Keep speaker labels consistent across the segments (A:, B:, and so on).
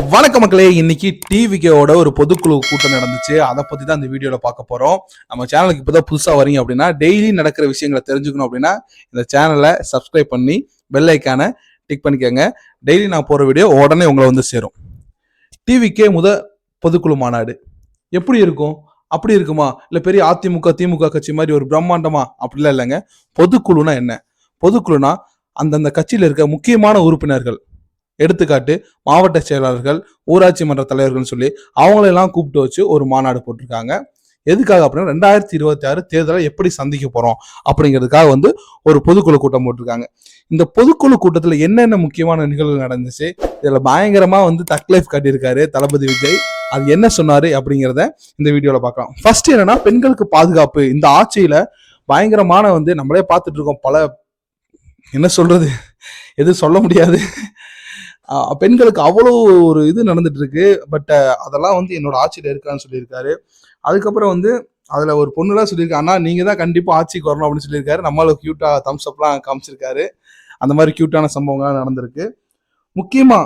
A: வணக்க மக்களே இன்னைக்கு டிவிகேவோட ஒரு பொதுக்குழு கூட்டம் நடந்துச்சு. அதை பத்தி தான் இந்த வீடியோல பார்க்க போறோம். நம்ம சேனலுக்கு இப்பதான் புதுசா வரீங்க அப்படின்னா டெய்லி நடக்கிற விஷயங்களை தெரிஞ்சுக்கணும் அப்படின்னா இந்த சேனலை சப்ஸ்கிரைப் பண்ணி பெல் ஐக்கானை டிக் பண்ணிக்கோங்க. டெய்லி நான் போற வீடியோ உடனே உங்களை வந்து சேரும். டிவிக்கே முத பொதுக்குழு மாநாடு. எப்படி இருக்கும்? அப்படி இருக்குமா? இல்லை பெரிய அதிமுக திமுக கட்சி மாதிரி ஒரு பிரம்மாண்டமா? அப்படிலாம் இல்லைங்க. பொதுக்குழுனா என்ன? பொதுக்குழுனா அந்தந்த கட்சியில் இருக்க முக்கியமான உறுப்பினர்கள். எடுத்துக்காட்டு மாவட்ட செயலாளர்கள் ஊராட்சி மன்ற தலைவர்கள்னு சொல்லி அவங்களெல்லாம் கூப்பிட்டு வச்சு ஒரு மாநாடு போட்டிருக்காங்க. எதுக்காக அப்படின்னா ரெண்டாயிரத்தி இருபத்தி ஆறு தேர்தலை எப்படி சந்திக்க போறோம் அப்படிங்கிறதுக்காக வந்து ஒரு பொதுக்குழு கூட்டம் போட்டிருக்காங்க. இந்த பொதுக்குழு கூட்டத்துல என்னென்ன முக்கியமான நிகழ்வு நடந்துச்சு இதுல பயங்கரமா வந்து தக்லைஃப் காட்டியிருக்காரு தளபதி விஜய். அது என்ன சொன்னாரு அப்படிங்கிறத இந்த வீடியோல பார்க்கலாம். ஃபர்ஸ்ட் என்னன்னா பெண்களுக்கு பாதுகாப்பு. இந்த ஆட்சியில பயங்கரமான வந்து நம்மளே பார்த்துட்டு இருக்கோம். பல என்ன சொல்றது? எதுவும் சொல்ல முடியாது. பெண்களுக்கு அவ்வளோ ஒரு இது நடந்துட்டு இருக்கு பட் அதெல்லாம் வந்து என்னோட ஆட்சியில் இருக்கான்னு சொல்லியிருக்காரு. அதுக்கப்புறம் வந்து அதுல ஒரு பொண்ணுலாம் சொல்லியிருக்காரு ஆனால் நீங்க தான் கண்டிப்பா ஆட்சிக்கு வரணும் அப்படின்னு சொல்லியிருக்காரு. நம்மளால கியூட்டா தம்ஸ் அப்லாம் காமிச்சிருக்காரு. அந்த மாதிரி கியூட்டான சம்பவங்கள்லாம் நடந்திருக்கு. முக்கியமா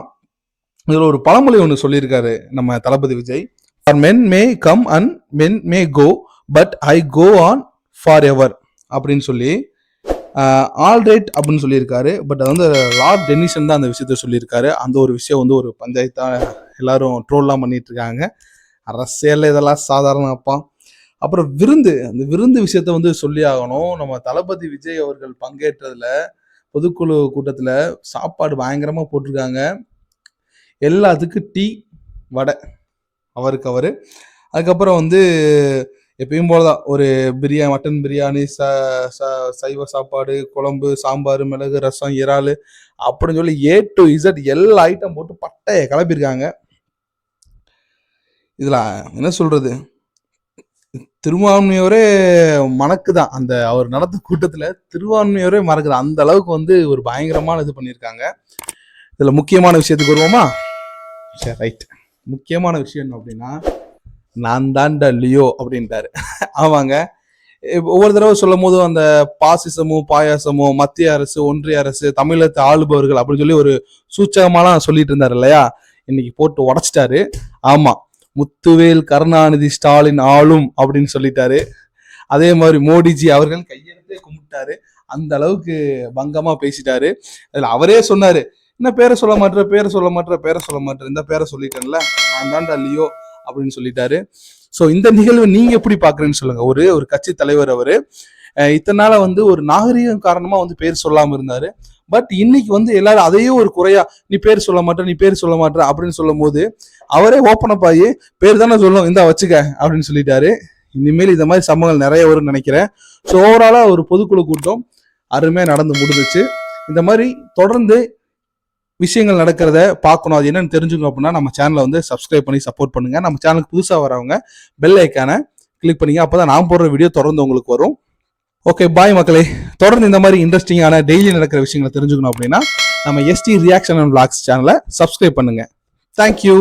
A: இதுல ஒரு பழமொழி ஒன்று சொல்லியிருக்காரு நம்ம Thalapathy Vijay. For men may come and men may go but I go on for ever அப்படின்னு சொல்லி ஆல்ரைட் அப்படின்னு சொல்லியிருக்காரு. பட் அது வந்து லார்ட் டெனிசன் தான் அந்த விஷயத்த சொல்லியிருக்காரு. அந்த ஒரு விஷயம் வந்து ஒரு பஞ்சாயத்தா எல்லாரும் ட்ரோல்லாம் பண்ணிட்டு இருக்காங்க அரசியல் இதெல்லாம் சாதாரண அப்பா. அப்புறம் விருந்து அந்த விருந்து விஷயத்த வந்து சொல்லி ஆகணும். நம்ம தளபதி விஜய் அவர்கள் பங்கேற்றதுல பொதுக்குழு கூட்டத்தில் சாப்பாடு பயங்கரமாக போட்டிருக்காங்க. எல்லாத்துக்கும் டீ வடை அவருக்கு அவரு. அதுக்கப்புறம் வந்து எப்பயும் போலதான் ஒரு பிரியாணி மட்டன் பிரியாணி ச ச- சைவ சாப்பாடு குழம்பு சாம்பார் மிளகு ரசம் இறால் அப்படின்னு சொல்லி ஏ டு இசட் எல்லா ஐட்டம் போட்டு பட்டையை கிளப்பியிருக்காங்க. இதில் என்ன சொல்கிறது திருவான்மையோரே மணக்குதான் அந்த அவர் நடந்த கூட்டத்தில் திருவான்மையோரே மறக்குது. அந்த அளவுக்கு வந்து ஒரு பயங்கரமான இது பண்ணியிருக்காங்க. இதில் முக்கியமான விஷயத்துக்கு வருவோமா? சரி ரைட் முக்கியமான விஷயம் என்ன அப்படின்னா நான் தான்டா லியோ அப்படின்ட்டாரு. ஆமாங்க. ஒவ்வொரு தடவை சொல்லும் போதும் அந்த பாசிசமும் பாயாசமும் மத்திய அரசு ஒன்றிய அரசு தமிழகத்தை ஆளுபவர்கள் அப்படின்னு சொல்லி ஒரு சூச்சகமாலாம் சொல்லிட்டு இருந்தார் இல்லையா? இன்னைக்கு போட்டு உடைச்சிட்டாரு. ஆமா. முத்துவேல் கருணாநிதி ஸ்டாலின் ஆளும் அப்படின்னு சொல்லிட்டாரு. அதே மாதிரி மோடிஜி அவர்கள் கையெழுத்தே கும்பிட்டாரு. அந்த அளவுக்கு பங்கமா பேசிட்டாரு. அதுல அவரே சொன்னாரு. என்ன பேரை சொல்ல மாட்டேற பேரை சொல்ல மாட்டேற பேரை சொல்ல மாட்டேற இந்த பேரை சொல்லிட்டேன்ல. நான் தான்டா லியோ. அப்படின்னு சொல்லிட்டாரு. ஸோ இந்த நிகழ்வு நீங்க எப்படி பாக்குறேன்னு சொல்லுங்க. ஒரு ஒரு கட்சி தலைவர் அவரு இத்தனை நாள வந்து ஒரு நாகரீகம் காரணமா வந்து பேர் சொல்லாம இருந்தாரு. பட் இன்னைக்கு வந்து எல்லாரும் அதையே ஒரு குறையா நீ பேர் சொல்ல மாட்டே நீ பேர் சொல்ல மாட்டே அப்படின்னு சொல்லும் போது அவரே ஓப்பன் அப் ஆகி பேர் தானே சொல்லும் இந்தா வச்சுக்க அப்படின்னு சொல்லிட்டாரு. இனிமேல் இந்த மாதிரி சம்பவங்கள் நிறைய வரும்னு நினைக்கிறேன். ஸோ ஓவராலாக ஒரு பொதுக்குழு கூட்டம் அருமையாக நடந்து முடிஞ்சுச்சு. இந்த மாதிரி தொடர்ந்து விஷயங்கள் நடக்கிறத பார்க்கணும். அது என்னன்னு தெரிஞ்சுக்கணும் அப்படின்னா நம்ம சேனலை வந்து சப்ஸ்கிரைப் பண்ணி சப்போர்ட் பண்ணுங்க. நம்ம சேனலுக்கு புதுசாக வரவங்க பெல் ஐக்கானை கிளிக் பண்ணிங்க அப்பதான் நான் போடுற வீடியோ தொடர்ந்து உங்களுக்கு வரும். ஓகே பாய் மக்களே. தொடர்ந்து இந்த மாதிரி இன்ட்ரெஸ்டிங்கான டெய்லி நடக்கிற விஷயங்களை தெரிஞ்சுக்கணும் அப்படின்னா நம்ம எஸ்டி ரியாக்ஷன் அண்ட் பிளாக்ஸ் சேனலை சப்ஸ்கிரைப் பண்ணுங்க. Thank you